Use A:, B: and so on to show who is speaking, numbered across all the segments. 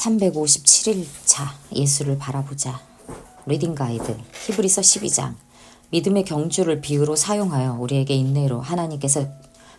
A: 357일차 예수를 바라보자. 리딩 가이드 히브리서 12장 믿음의 경주를 비유로 사용하여 우리에게 인내로 하나님께서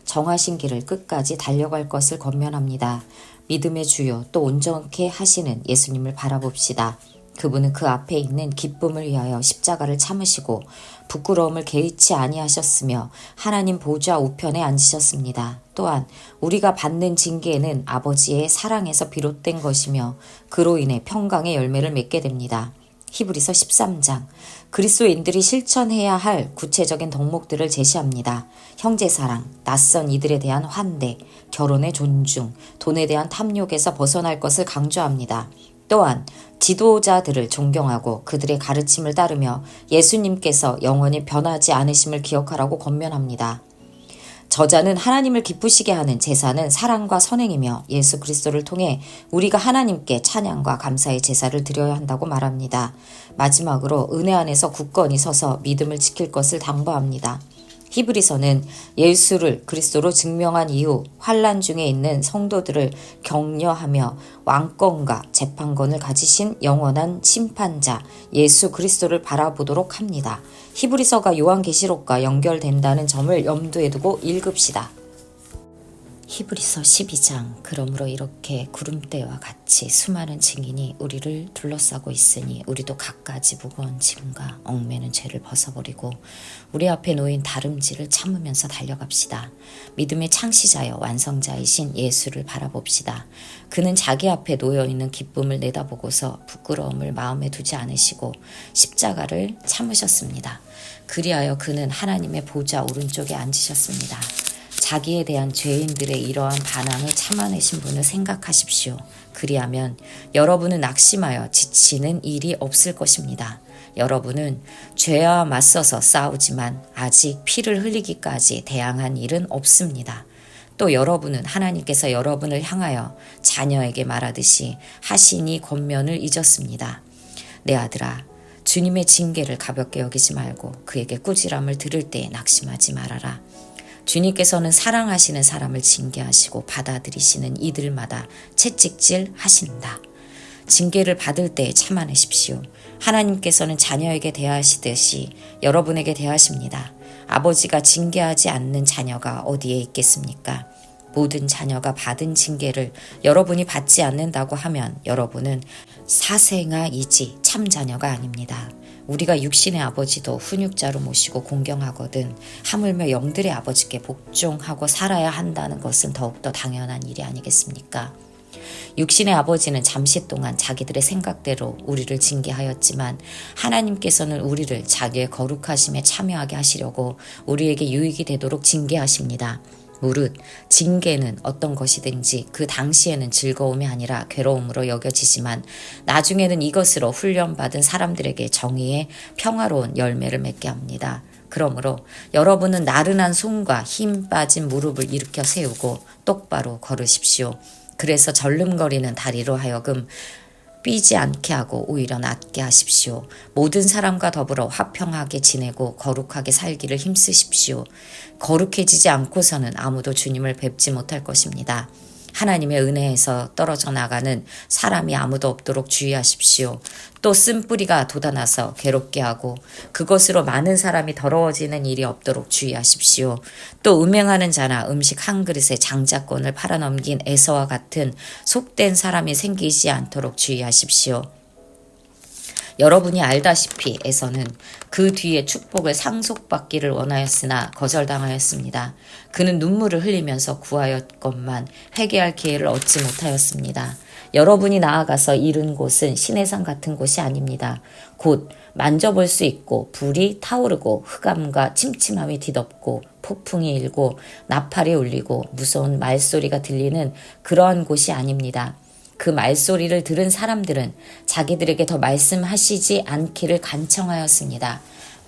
A: 정하신 길을 끝까지 달려갈 것을 권면합니다. 믿음의 주요 또 온전케 하시는 예수님을 바라봅시다. 그분은 그 앞에 있는 기쁨을 위하여 십자가를 참으시고 부끄러움을 개의치 아니하셨으며 하나님 보좌 우편에 앉으셨습니다. 또한 우리가 받는 징계는 아버지의 사랑에서 비롯된 것이며 그로 인해 평강의 열매를 맺게 됩니다. 히브리서 13장 그리스도인들이 실천해야 할 구체적인 덕목들을 제시합니다. 형제 사랑, 낯선 이들에 대한 환대, 결혼의 존중, 돈에 대한 탐욕에서 벗어날 것을 강조합니다. 또한 지도자들을 존경하고 그들의 가르침을 따르며 예수님께서 영원히 변하지 않으심을 기억하라고 권면합니다. 저자는 하나님을 기쁘시게 하는 제사는 사랑과 선행이며 예수 그리스도를 통해 우리가 하나님께 찬양과 감사의 제사를 드려야 한다고 말합니다. 마지막으로 은혜 안에서 굳건히 서서 믿음을 지킬 것을 당부합니다. 히브리서는 예수를 그리스도로 증명한 이후 환란 중에 있는 성도들을 격려하며 왕권과 재판권을 가지신 영원한 심판자 예수 그리스도를 바라보도록 합니다. 히브리서가 요한계시록과 연결된다는 점을 염두에 두고 읽읍시다. 히브리서 12장 그러므로 이렇게 구름대와 같이 수많은 증인이 우리를 둘러싸고 있으니 우리도 갖가지 무거운 짐과 얽매는 죄를 벗어버리고 우리 앞에 놓인 다름질을 참으면서 달려갑시다. 믿음의 창시자여 완성자이신 예수를 바라봅시다. 그는 자기 앞에 놓여 있는 기쁨을 내다보고서 부끄러움을 마음에 두지 않으시고 십자가를 참으셨습니다. 그리하여 그는 하나님의 보좌 오른쪽에 앉으셨습니다. 자기에 대한 죄인들의 이러한 반항을 참아내신 분을 생각하십시오. 그리하면 여러분은 낙심하여 지치는 일이 없을 것입니다. 여러분은 죄와 맞서서 싸우지만 아직 피를 흘리기까지 대항한 일은 없습니다. 또 여러분은 하나님께서 여러분을 향하여 자녀에게 말하듯이 하시니 권면을 잊었습니다. 내 아들아, 주님의 징계를 가볍게 여기지 말고 그에게 꾸지람을 들을 때에 낙심하지 말아라. 주님께서는 사랑하시는 사람을 징계하시고 받아들이시는 이들마다 채찍질 하신다. 징계를 받을 때 참아내십시오. 하나님께서는 자녀에게 대하시듯이 여러분에게 대하십니다. 아버지가 징계하지 않는 자녀가 어디에 있겠습니까? 모든 자녀가 받은 징계를 여러분이 받지 않는다고 하면 여러분은 사생아이지 참 자녀가 아닙니다. 우리가 육신의 아버지도 훈육자로 모시고 공경하거든 하물며 영들의 아버지께 복종하고 살아야 한다는 것은 더욱더 당연한 일이 아니겠습니까? 육신의 아버지는 잠시 동안 자기들의 생각대로 우리를 징계하였지만 하나님께서는 우리를 자기의 거룩하심에 참여하게 하시려고 우리에게 유익이 되도록 징계하십니다. 무릇 징계는 어떤 것이든지 그 당시에는 즐거움이 아니라 괴로움으로 여겨지지만 나중에는 이것으로 훈련받은 사람들에게 정의의 평화로운 열매를 맺게 합니다. 그러므로 여러분은 나른한 손과 힘 빠진 무릎을 일으켜 세우고 똑바로 걸으십시오. 그래서 절름거리는 다리로 하여금 삐지 않게 하고 오히려 낫게 하십시오. 모든 사람과 더불어 화평하게 지내고 거룩하게 살기를 힘쓰십시오. 거룩해지지 않고서는 아무도 주님을 뵙지 못할 것입니다. 하나님의 은혜에서 떨어져 나가는 사람이 아무도 없도록 주의하십시오. 또 쓴뿌리가 돋아나서 괴롭게 하고 그것으로 많은 사람이 더러워지는 일이 없도록 주의하십시오. 또 음행하는 자나 음식 한 그릇에 장자권을 팔아넘긴 에서와 같은 속된 사람이 생기지 않도록 주의하십시오. 여러분이 알다시피 에서는 그 뒤에 축복을 상속받기를 원하였으나 거절당하였습니다. 그는 눈물을 흘리면서 구하였건만 회개할 기회를 얻지 못하였습니다. 여러분이 나아가서 이른 곳은 시내산 같은 곳이 아닙니다. 곧 만져볼 수 있고 불이 타오르고 흑암과 침침함이 뒤덮고 폭풍이 일고 나팔이 울리고 무서운 말소리가 들리는 그러한 곳이 아닙니다. 그 말소리를 들은 사람들은 자기들에게 더 말씀하시지 않기를 간청하였습니다.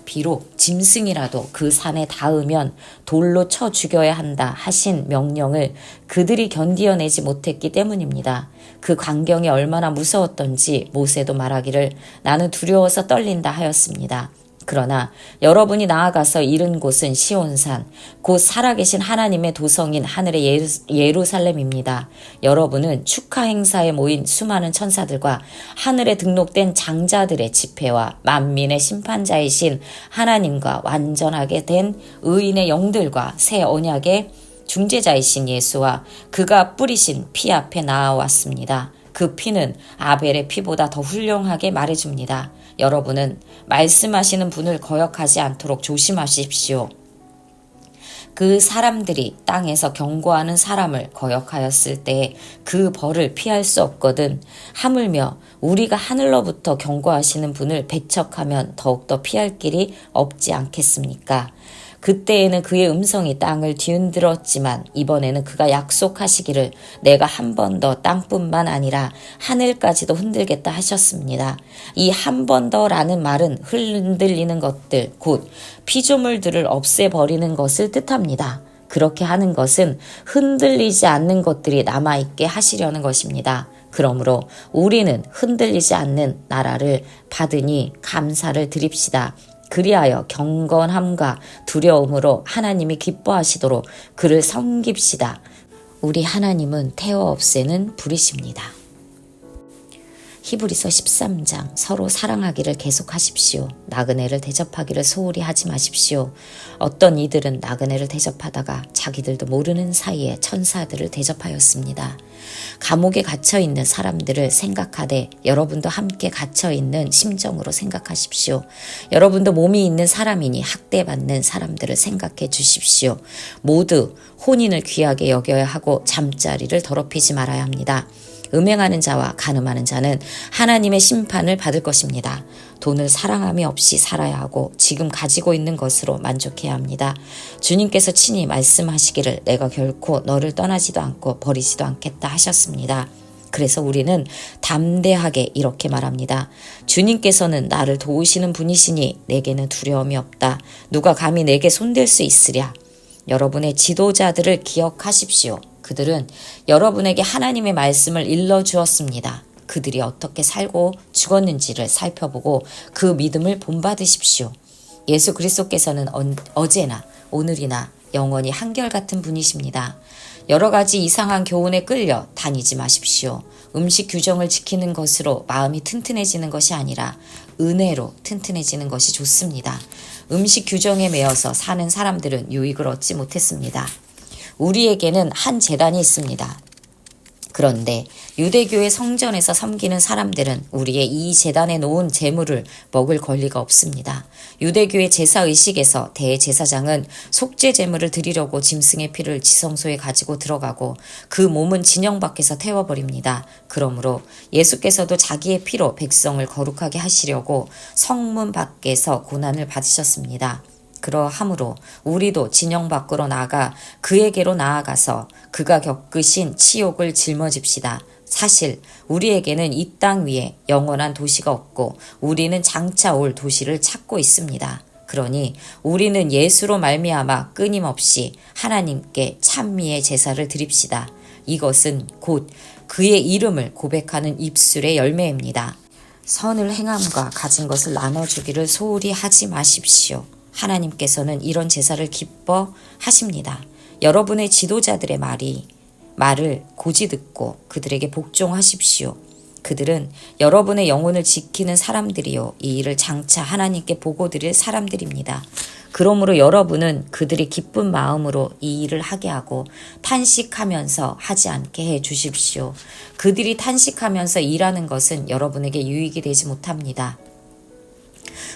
A: 비록 짐승이라도 그 산에 닿으면 돌로 쳐 죽여야 한다 하신 명령을 그들이 견디어내지 못했기 때문입니다. 그 광경이 얼마나 무서웠던지 모세도 말하기를 나는 두려워서 떨린다 하였습니다. 그러나 여러분이 나아가서 이른 곳은 시온산, 곧 살아계신 하나님의 도성인 하늘의 예루, 예루살렘입니다. 여러분은 축하 행사에 모인 수많은 천사들과 하늘에 등록된 장자들의 집회와 만민의 심판자이신 하나님과 완전하게 된 의인의 영들과 새 언약의 중재자이신 예수와 그가 뿌리신 피 앞에 나아왔습니다. 그 피는 아벨의 피보다 더 훌륭하게 말해줍니다. 여러분은 말씀하시는 분을 거역하지 않도록 조심하십시오. 그 사람들이 땅에서 경고하는 사람을 거역하였을 때그 벌을 피할 수 없거든. 하물며 우리가 하늘로부터 경고하시는 분을 배척하면 더욱더 피할 길이 없지 않겠습니까? 그때에는 그의 음성이 땅을 뒤흔들었지만 이번에는 그가 약속하시기를 내가 한 번 더 땅뿐만 아니라 하늘까지도 흔들겠다 하셨습니다. 이 한 번 더라는 말은 흔들리는 것들, 곧 피조물들을 없애버리는 것을 뜻합니다. 그렇게 하는 것은 흔들리지 않는 것들이 남아있게 하시려는 것입니다. 그러므로 우리는 흔들리지 않는 나라를 받으니 감사를 드립시다. 그리하여 경건함과 두려움으로 하나님이 기뻐하시도록 그를 섬깁시다. 우리 하나님은 태워 없애는 불이십니다. 히브리서 13장 서로 사랑하기를 계속하십시오. 나그네를 대접하기를 소홀히 하지 마십시오. 어떤 이들은 나그네를 대접하다가 자기들도 모르는 사이에 천사들을 대접하였습니다. 감옥에 갇혀 있는 사람들을 생각하되 여러분도 함께 갇혀 있는 심정으로 생각하십시오. 여러분도 몸이 있는 사람이니 학대받는 사람들을 생각해 주십시오. 모두 혼인을 귀하게 여겨야 하고 잠자리를 더럽히지 말아야 합니다. 음행하는 자와 가늠하는 자는 하나님의 심판을 받을 것입니다. 돈을 사랑함이 없이 살아야 하고 지금 가지고 있는 것으로 만족해야 합니다. 주님께서 친히 말씀하시기를 내가 결코 너를 떠나지도 않고 버리지도 않겠다 하셨습니다. 그래서 우리는 담대하게 이렇게 말합니다. 주님께서는 나를 도우시는 분이시니 내게는 두려움이 없다. 누가 감히 내게 손댈 수 있으랴. 여러분의 지도자들을 기억하십시오. 그들은 여러분에게 하나님의 말씀을 일러 주었습니다. 그들이 어떻게 살고 죽었는지를 살펴보고 그 믿음을 본받으십시오. 예수 그리스도께서는 어제나 오늘이나 영원히 한결같은 분이십니다. 여러 가지 이상한 교훈에 끌려 다니지 마십시오. 음식 규정을 지키는 것으로 마음이 튼튼해지는 것이 아니라 은혜로 튼튼해지는 것이 좋습니다. 음식 규정에 매여서 사는 사람들은 유익을 얻지 못했습니다. 우리에게는 한 재단이 있습니다. 그런데 유대교의 성전에서 섬기는 사람들은 우리의 이 재단에 놓은 재물을 먹을 권리가 없습니다. 유대교의 제사 의식에서 대제사장은 속죄 재물을 드리려고 짐승의 피를 지성소에 가지고 들어가고 그 몸은 진영 밖에서 태워버립니다. 그러므로 예수께서도 자기의 피로 백성을 거룩하게 하시려고 성문 밖에서 고난을 받으셨습니다. 그러하므로 우리도 진영 밖으로 나가 그에게로 나아가서 그가 겪으신 치욕을 짊어집시다. 사실 우리에게는 이 땅 위에 영원한 도시가 없고 우리는 장차 올 도시를 찾고 있습니다. 그러니 우리는 예수로 말미암아 끊임없이 하나님께 찬미의 제사를 드립시다. 이것은 곧 그의 이름을 고백하는 입술의 열매입니다. 선을 행함과 가진 것을 나눠주기를 소홀히 하지 마십시오. 하나님께서는 이런 제사를 기뻐하십니다. 여러분의 지도자들의 말이 말을 고지 듣고 그들에게 복종하십시오. 그들은 여러분의 영혼을 지키는 사람들이요. 이 일을 장차 하나님께 보고 드릴 사람들입니다. 그러므로 여러분은 그들이 기쁜 마음으로 이 일을 하게 하고 탄식하면서 하지 않게 해 주십시오. 그들이 탄식하면서 일하는 것은 여러분에게 유익이 되지 못합니다.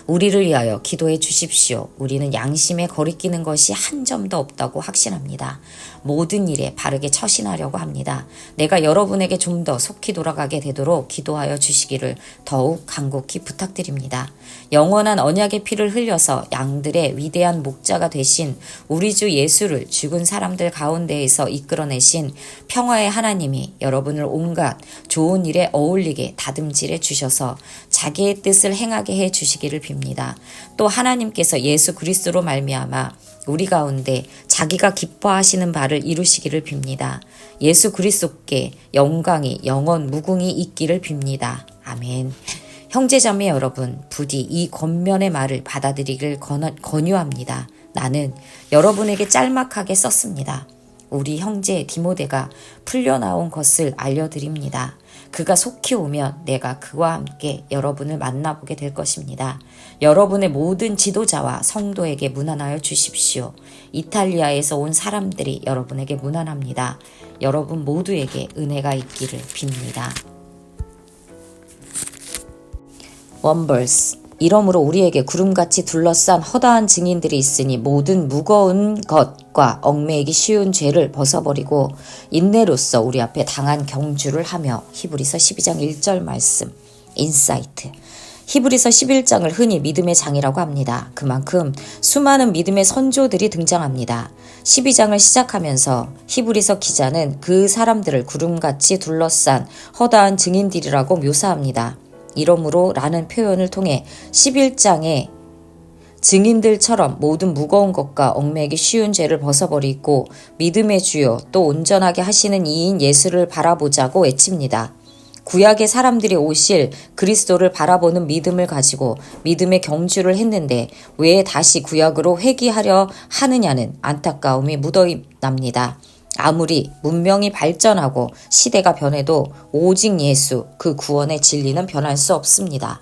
A: 우리를 위하여 기도해 주십시오. 우리는 양심에 거리끼는 것이 한 점도 없다고 확신합니다. 모든 일에 바르게 처신하려고 합니다. 내가 여러분에게 좀 더 속히 돌아가게 되도록 기도하여 주시기를 더욱 간곡히 부탁드립니다. 영원한 언약의 피를 흘려서 양들의 위대한 목자가 되신 우리 주 예수를 죽은 사람들 가운데에서 이끌어내신 평화의 하나님이 여러분을 온갖 좋은 일에 어울리게 다듬질해 주셔서 자기의 뜻을 행하게 해 주시기를 빕니다. 또 하나님께서 예수 그리스도로 말미암아 우리 가운데 자기가 기뻐하시는 바를 이루시기를 빕니다. 예수 그리스도께 영광이 영원 무궁히 있기를 빕니다. 아멘. 형제자매 여러분, 부디 이 권면의 말을 받아들이길 권- 권유합니다. 나는 여러분에게 짤막하게 썼습니다. 우리 형제 디모데가 풀려나온 것을 알려드립니다. 그가 속히 오면 내가 그와 함께 여러분을 만나보게 될 것입니다. 여러분의 모든 지도자와 성도에게 문안하여 주십시오. 이탈리아에서 온 사람들이 여러분에게 문안합니다. 여러분 모두에게 은혜가 있기를 빕니다. 원벌스 이러므로 우리에게 구름같이 둘러싼 허다한 증인들이 있으니 모든 무거운 것과 얽매이기 쉬운 죄를 벗어버리고 인내로서 우리 앞에 당한 경주를 하며 히브리서 12장 1절 말씀 인사이트 히브리서 11장을 흔히 믿음의 장이라고 합니다. 그만큼 수많은 믿음의 선조들이 등장합니다. 12장을 시작하면서 히브리서 기자는 그 사람들을 구름같이 둘러싼 허다한 증인들이라고 묘사합니다. 이러므로 라는 표현을 통해 11장에 증인들처럼 모든 무거운 것과 얽매기 쉬운 죄를 벗어버리고 믿음의 주요 또 온전하게 하시는 이인 예수를 바라보자고 외칩니다. 구약의 사람들이 오실 그리스도를 바라보는 믿음을 가지고 믿음의 경주를 했는데 왜 다시 구약으로 회귀하려 하느냐는 안타까움이 묻어납니다. 아무리 문명이 발전하고 시대가 변해도 오직 예수 그 구원의 진리는 변할 수 없습니다.